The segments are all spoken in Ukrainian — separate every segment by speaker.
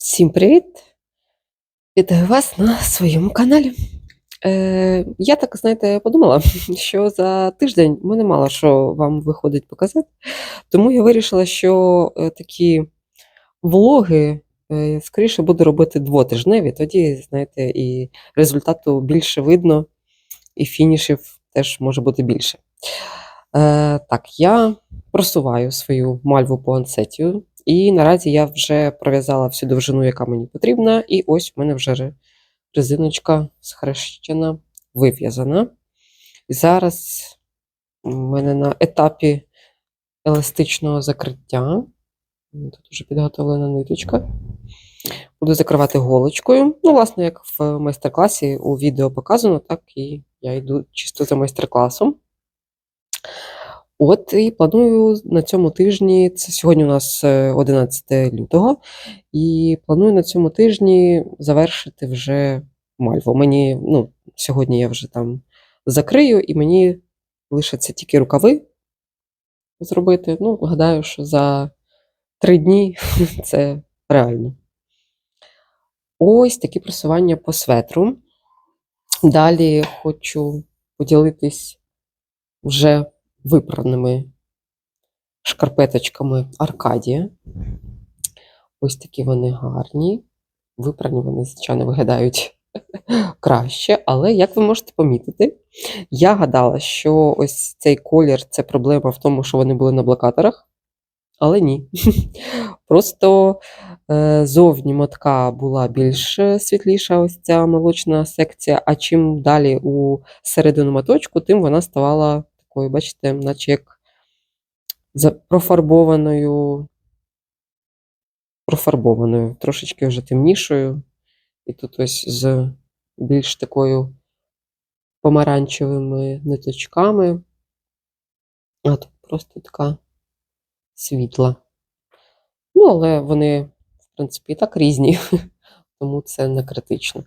Speaker 1: Всім привіт! Вітаю вас на своєму каналі. Е, я так, знаєте, подумала, що за тиждень в мене мало що вам виходить показати, тому я вирішила, що е, такі влоги е, скоріше буду робити двотижневі, тоді, знаєте, і результату більше видно, і фінішів теж може бути більше. Е, так, я просуваю свою мальву по ансетію. І наразі я вже пров'язала всю довжину, яка мені потрібна, і ось у мене вже ре- резиночка схрещена, вив'язана. І зараз у мене на етапі еластичного закриття. Тут вже підготовлена ниточка. Буду закривати голочкою. Ну, власне, як в майстер-класі у відео показано, так і я йду чисто за майстер-класом. От і планую на цьому тижні, це сьогодні у нас е, 11 лютого, і планую на цьому тижні завершити вже мальву. Мені, ну, сьогодні я вже там закрию, і мені лишаться тільки рукави зробити. Ну, гадаю, що за три дні це реально. Ось такі просування по светру. Далі хочу поділитись вже випраними шкарпеточками Аркадія. Ось такі вони гарні. Випрані вони, звичайно, виглядають краще, але як ви можете помітити, я гадала, що ось цей колір це проблема в тому, що вони були на блокаторах. Але ні. Просто е, зовні мотка була більш світліша, ось ця молочна секція, а чим далі у середину моточку, тим вона ставала такою, бачите, наче як профарбованою, профарбованою, трошечки вже темнішою. І тут ось з більш такою помаранчевими ниточками. А тут просто така світла. Ну, але вони, в принципі, так різні, тому це не критично.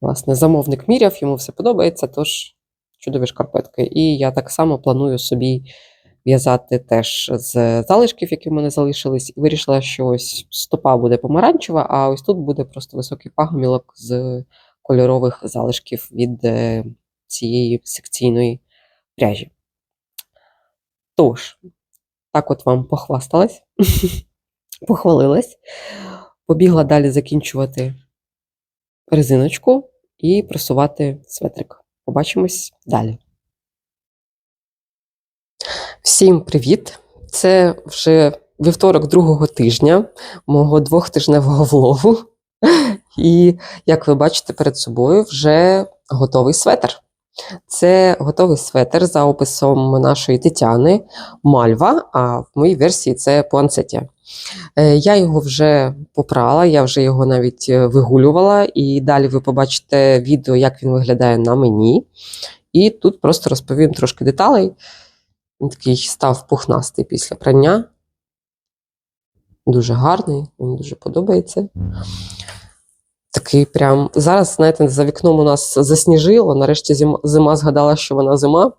Speaker 1: Власне, замовник міряв, йому все подобається, тож чудові шкарпетки. І я так само планую собі в'язати теж з залишків, які в мене залишились, і вирішила, що ось стопа буде помаранчева, а ось тут буде просто високий пагомілок з кольорових залишків від е, цієї секційної пряжі. Тож, так от вам похвасталась, похвалилась. Побігла далі закінчувати резиночку і просувати светрик. Побачимось далі. Всім привіт! Це вже вівторок другого тижня мого двохтижневого влогу. І, як ви бачите перед собою, вже готовий светр. Це готовий светр за описом нашої Тетяни Мальва, а в моїй версії це пуансетія. Е, Я його вже попрала, я вже його навіть е, вигулювала, і далі ви побачите відео, як він виглядає на мені. І тут просто розповім трошки деталей. Він такий став пухнастий після прання. Дуже гарний, мені дуже подобається. Такий прям. Зараз, знаєте, за вікном у нас засніжило. Нарешті зима згадала, що вона зима.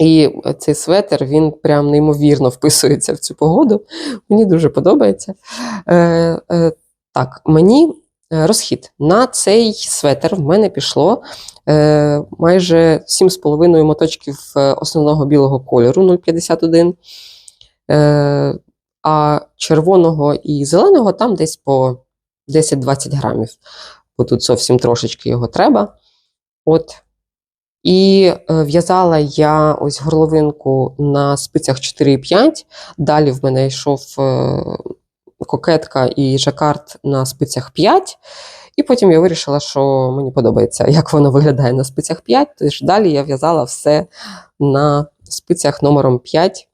Speaker 1: І цей светр він прям неймовірно вписується в цю погоду. Мені дуже подобається. Е, е, так, мені е, розхід. На цей светр в мене пішло е, майже 7,5 моточків е, основного білого кольору 0,51. Е, а червоного і зеленого там десь по 10-20 грамів. Бо тут зовсім трошечки його треба. От. І е, в'язала я ось горловинку на спицях 4,5. Далі в мене йшов е, кокетка і жакард на спицях 5. І потім я вирішила, що мені подобається, як воно виглядає на спицях 5. Тож далі я в'язала все на спицях номером 5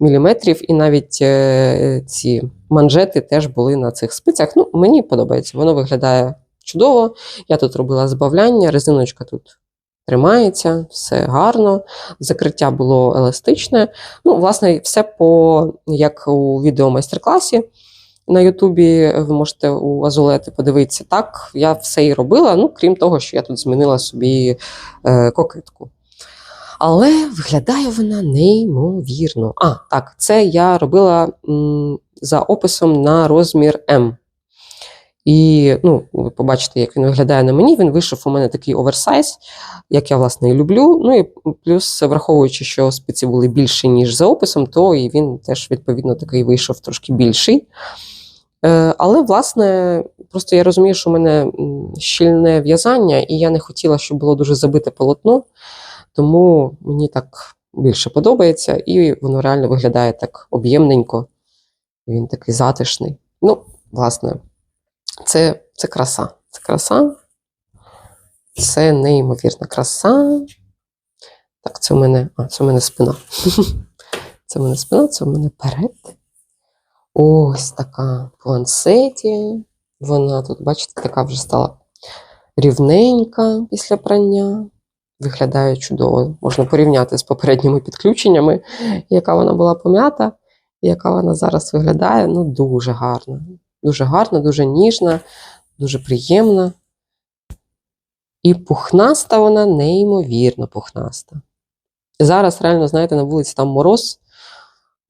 Speaker 1: мм, і навіть е, ці манжети теж були на цих спицях. Ну, мені подобається, воно виглядає чудово. Я тут робила збавляння, резиночка тут тримається, все гарно. Закриття було еластичне. Ну, власне, все по як у відео майстер-класі. На Ютубі ви можете у Азулети подивитися. Так, я все і робила, ну, крім того, що я тут змінила собі е, кокетку. Але виглядає вона неймовірно. А, так, це я робила м, за описом на розмір М. І ну, ви побачите, як він виглядає на мені. Він вийшов у мене такий оверсайз, як я власне і люблю. Ну і плюс, враховуючи, що спиці були більші, ніж за описом, то і він теж відповідно такий вийшов трошки більший. Е, але, власне, просто я розумію, що у мене щільне в'язання, і я не хотіла, щоб було дуже забите полотно, тому мені так більше подобається, і воно реально виглядає так об'ємненько. Він такий затишний. Ну, власне, це, це краса. Це краса. Це неймовірна краса. Так, це у мене. А, це у мене спина. Це у мене спина, це у мене перед. Ось така в ланцеті. Вона тут, бачите, така вже стала рівненька після прання. Виглядає чудово. Можна порівняти з попередніми підключеннями, яка вона була пом'ята, і яка вона зараз виглядає. Ну, дуже гарна. Дуже гарна, дуже ніжна, дуже приємна. І пухнаста вона неймовірно пухнаста. Зараз, реально, знаєте, на вулиці там мороз,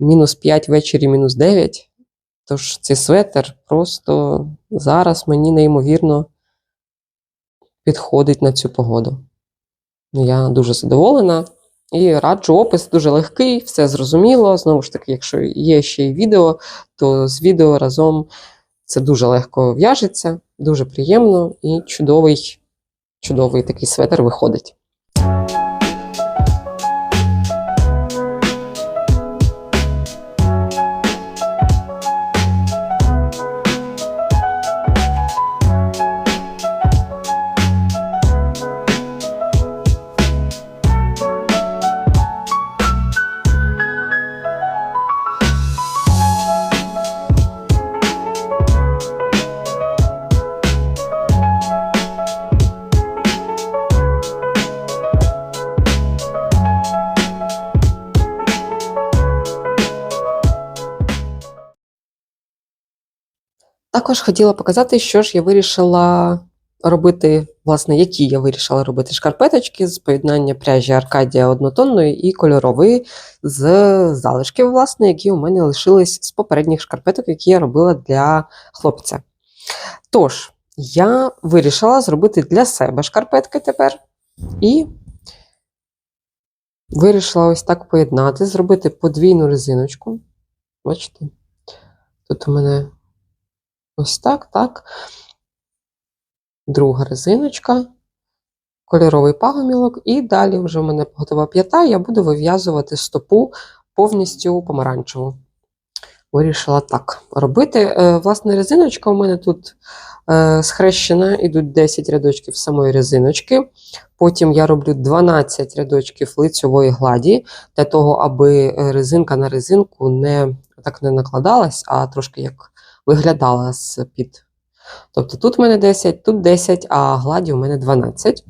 Speaker 1: мінус 5 ввечері, мінус 9. Тож цей светр просто зараз мені неймовірно підходить на цю погоду. Я дуже задоволена і раджу опис дуже легкий, все зрозуміло. Знову ж таки, якщо є ще й відео, то з відео разом це дуже легко в'яжеться, дуже приємно і чудовий, чудовий такий светр виходить. Також хотіла показати, що ж я вирішила робити, власне, які я вирішила робити шкарпеточки з поєднання пряжі Аркадія однотонної і кольорової з залишків, власне, які у мене лишились з попередніх шкарпеток, які я робила для хлопця. Тож, я вирішила зробити для себе шкарпетки тепер і вирішила ось так поєднати, зробити подвійну резиночку. Бачите? Тут у мене Ось так, так. Друга резиночка, кольоровий пагомілок, і далі вже в мене готова п'ята, я буду вив'язувати стопу повністю помаранчеву. Вирішила так робити. Е, Власне, резиночка у мене тут е, схрещена, ідуть 10 рядочків самої резиночки. Потім я роблю 12 рядочків лицьової гладі, для того, аби резинка на резинку не так не накладалась, а трошки як виглядала з-під. Тобто тут в мене 10, тут 10, а гладі у мене 12.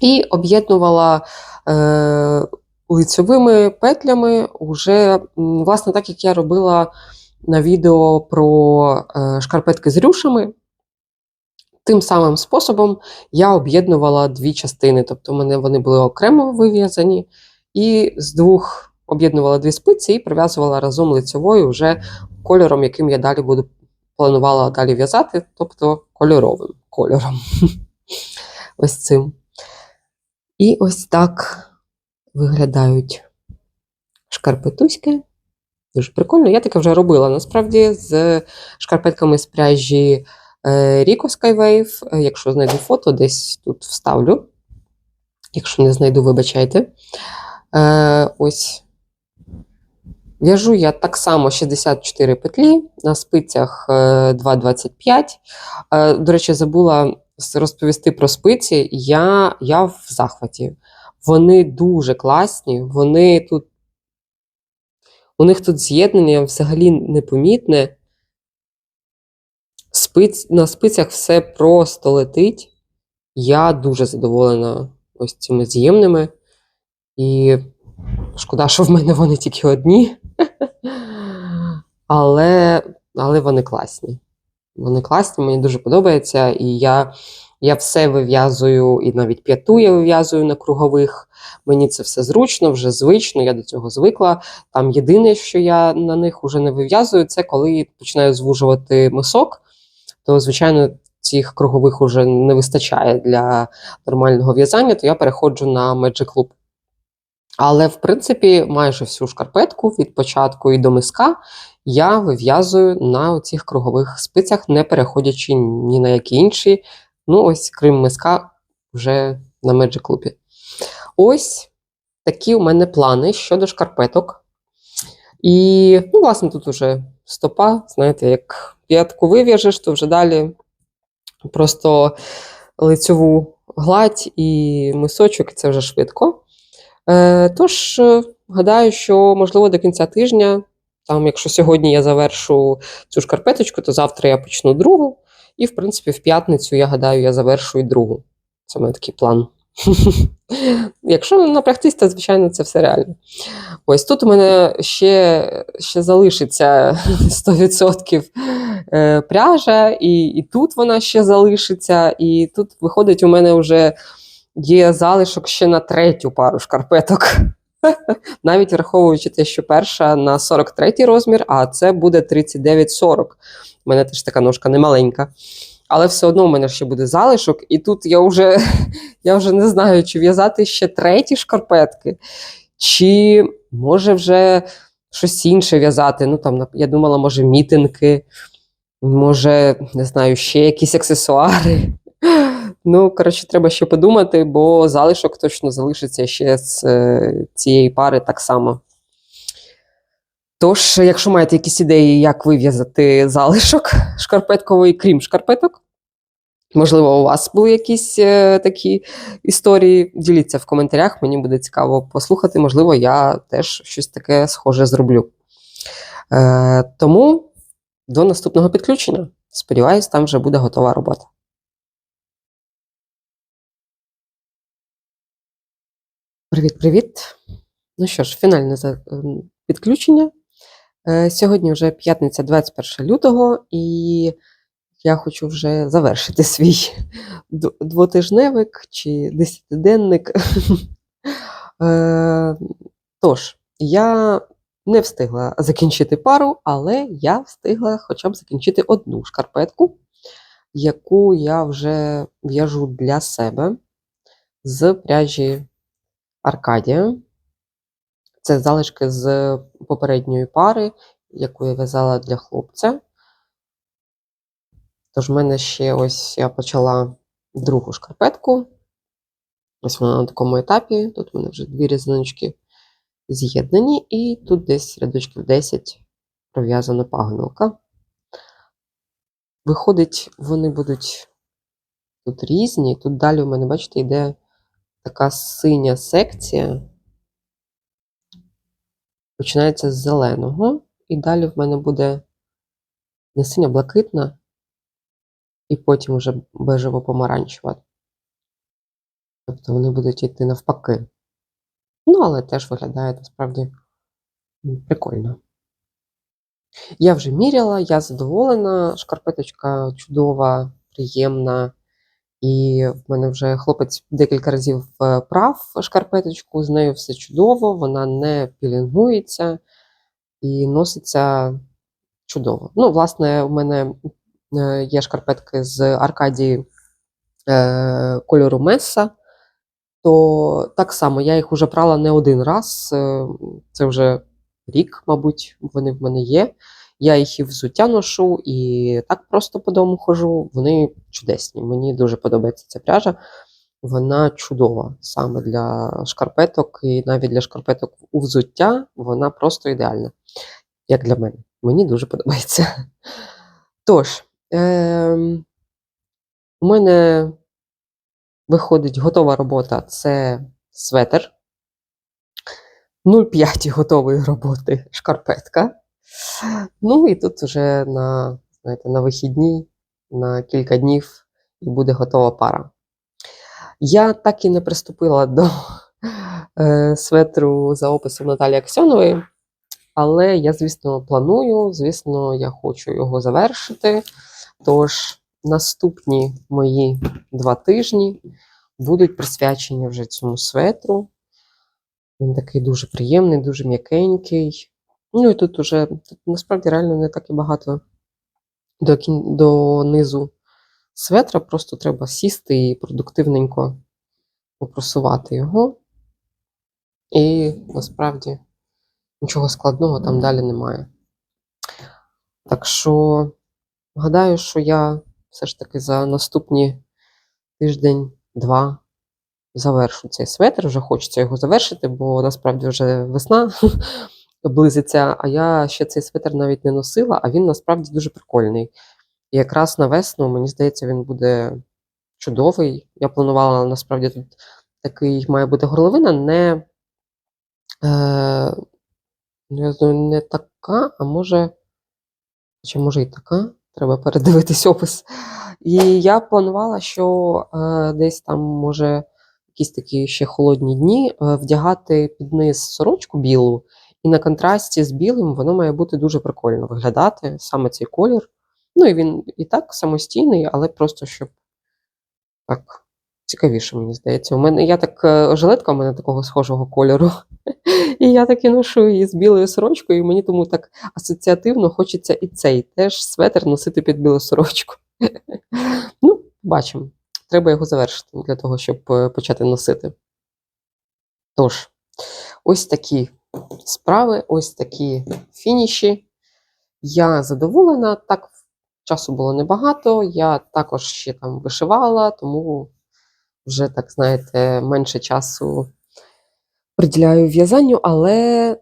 Speaker 1: І об'єднувала е, лицьовими петлями вже, власне, так як я робила на відео про е, шкарпетки з рюшами. Тим самим способом я об'єднувала дві частини. Тобто, у мене вони були окремо вив'язані, і з двох об'єднувала дві спиці і прив'язувала разом лицьовою вже кольором, яким я далі буду планувала далі в'язати, тобто кольоровим кольором. Ось цим. І ось так виглядають шкарпетуськи. Дуже прикольно. Я таке вже робила насправді з шкарпетками з пряжі Rico Skywave. Якщо знайду фото, десь тут вставлю. Якщо не знайду, вибачайте. Е, Ось В'яжу я так само 64 петлі на спицях 2,25. Е, До речі, забула розповісти про спиці. Я я в захваті. Вони дуже класні, вони тут, у них тут з'єднання взагалі непомітне. Спиць, На спицях все просто летить. Я дуже задоволена ось цими з'ємними. І шкода, що в мене вони тільки одні. Але але вони класні. Вони класні, мені дуже подобається. І я я все вив'язую, і навіть п'яту я вив'язую на кругових. Мені це все зручно, вже звично, я до цього звикла. Там єдине, що я на них вже не вив'язую, це коли починаю звужувати мисок. то, звичайно, цих кругових уже не вистачає для нормального в'язання, то я переходжу на Magic Loop. Але, в принципі, майже всю шкарпетку від початку і до миска я вив'язую на цих кругових спицях, не переходячи ні на які інші. Ну, ось, крім миска, вже на Magic Loop. Ось такі у мене плани щодо шкарпеток. І, ну, власне, тут уже стопа, знаєте, як п'ятку вив'яжеш, то вже далі просто лицьову гладь і мисочок, і це вже швидко. Е, тож, е, гадаю, що, можливо, до кінця тижня, там, якщо сьогодні я завершу цю шкарпеточку, то завтра я почну другу. І, в принципі, в п'ятницю, я гадаю, я завершу і другу. Це мене такий план. Якщо напрягтись, то, звичайно, це все реально. Ось тут у мене ще, ще залишиться 100% е, пряжа, і, і тут вона ще залишиться, і тут виходить, у мене вже є залишок ще на третю пару шкарпеток. Навіть враховуючи те, що перша на 43 розмір, а це буде 39-40. У мене теж така ножка немаленька. Але все одно у мене ще буде залишок, і тут я вже, я вже не знаю, чи в'язати ще треті шкарпетки, чи може вже щось інше в'язати. Ну, там, я думала, може, мітинги, може, не знаю, ще якісь аксесуари. Ну, коротше, треба ще подумати, бо залишок точно залишиться ще з е, цієї пари так само. Тож, якщо маєте якісь ідеї, як вив'язати залишок шкарпетковий, крім шкарпеток, можливо, у вас були якісь е, такі історії, діліться в коментарях, мені буде цікаво послухати, можливо, я теж щось таке схоже зроблю. Е, тому до наступного підключення. Сподіваюсь, там вже буде готова робота. Привіт-привіт! Ну що ж, фінальне ем, підключення. Е, Сьогодні вже п'ятниця 21 лютого, і я хочу вже завершити свій двотижневик чи десятиденник. Е, Тож, я не встигла закінчити пару, але я встигла хоча б закінчити одну шкарпетку, яку я вже в'яжу для себе з пряжі Аркадія. Це залишки з попередньої пари, яку я в'язала для хлопця. Тож в мене ще ось я почала другу шкарпетку. Ось вона на такому етапі. Тут в мене вже дві різиночки з'єднані, і тут десь рядочків 10 пров'язана пагонилка. Виходить, вони будуть тут різні. Тут далі у мене, бачите, йде така синя секція. Починається з зеленого, і далі в мене буде не синя блакитна, і потім вже бежево-помаранчева. Тобто вони будуть йти навпаки. Ну, але теж виглядає насправді прикольно. Я вже міряла, я задоволена. Шкарпеточка чудова, приємна. І в мене вже хлопець декілька разів е, прав шкарпеточку, з нею все чудово, вона не пілінгується і носиться чудово. Ну, власне, у мене е, є шкарпетки з Аркадії е, кольору Меса, то так само я їх вже прала не один раз. Це вже рік, мабуть, вони в мене є. Я їх і взуття ношу, і так просто по дому хожу. Вони чудесні. Мені дуже подобається ця пряжа. Вона чудова саме для шкарпеток, і навіть для шкарпеток у взуття вона просто ідеальна, як для мене. Мені дуже подобається. Тож, е- у мене виходить готова робота це светр. 0,5 готової роботи шкарпетка. Ну і тут вже на, знаєте, на вихідні, на кілька днів і буде готова пара. Я так і не приступила до е, светру за описом Наталії Аксьонової, але я, звісно, планую, звісно, я хочу його завершити. Тож наступні мої два тижні будуть присвячені вже цьому светру. Він такий дуже приємний, дуже м'якенький. Ну і тут уже тут насправді реально не так і багато до, до низу светра, просто треба сісти і продуктивненько попросувати його. І насправді нічого складного там далі немає. Так що, гадаю, що я все ж таки за наступні тиждень-два завершу цей светр. Вже хочеться його завершити, бо насправді вже весна близиться, а я ще цей светр навіть не носила, а він насправді дуже прикольний. І якраз на весну, мені здається, він буде чудовий. Я планувала насправді тут такий має бути горловина, не, е, ну, не така, а може, чи може і така, треба передивитись опис. І я планувала, що е, десь там може якісь такі ще холодні дні е, вдягати під низ сорочку білу, і на контрасті з білим воно має бути дуже прикольно виглядати, саме цей колір. Ну і він і так самостійний, але просто щоб так цікавіше, мені здається. У мене я так е, жилетка у мене такого схожого кольору. І я так і ношу її з білою сорочкою, і мені тому так асоціативно хочеться і цей теж светр носити під білу сорочку. Ну, бачимо. Треба його завершити для того, щоб е, почати носити. Тож, ось такі справи, ось такі фініші. Я задоволена, так часу було небагато. Я також ще там вишивала, тому вже, так знаєте, менше часу приділяю в'язанню, але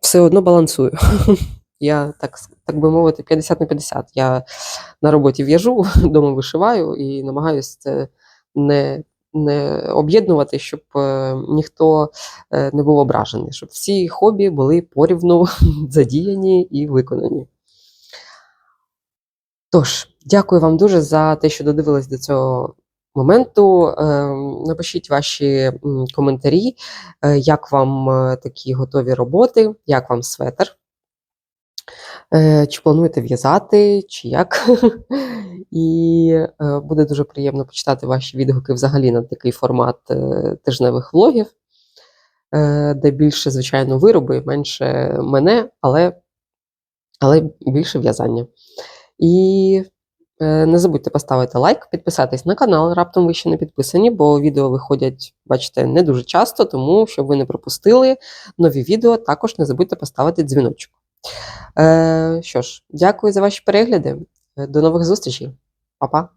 Speaker 1: все одно балансую. Я, так, так би мовити, 50 на 50. Я на роботі в'яжу, вдома вишиваю і намагаюся це не, об'єднувати, щоб е, ніхто е, не був ображений, щоб всі хобі були порівну задіяні і виконані. Тож, дякую вам дуже за те, що додивились до цього моменту. Е, Напишіть ваші коментарі, як вам такі готові роботи, як вам светр. Е, Чи плануєте в'язати, чи як. І е, буде дуже приємно почитати ваші відгуки взагалі на такий формат е, тижневих влогів, де більше, звичайно, вироби, менше мене, але, але більше в'язання. І не забудьте поставити лайк, підписатись на канал, раптом ви ще не підписані, бо відео виходять, бачите, не дуже часто, тому щоб ви не пропустили нові відео, також не забудьте поставити дзвіночок. Е, що ж, дякую за ваші перегляди. До нових зустрічей. Па-па.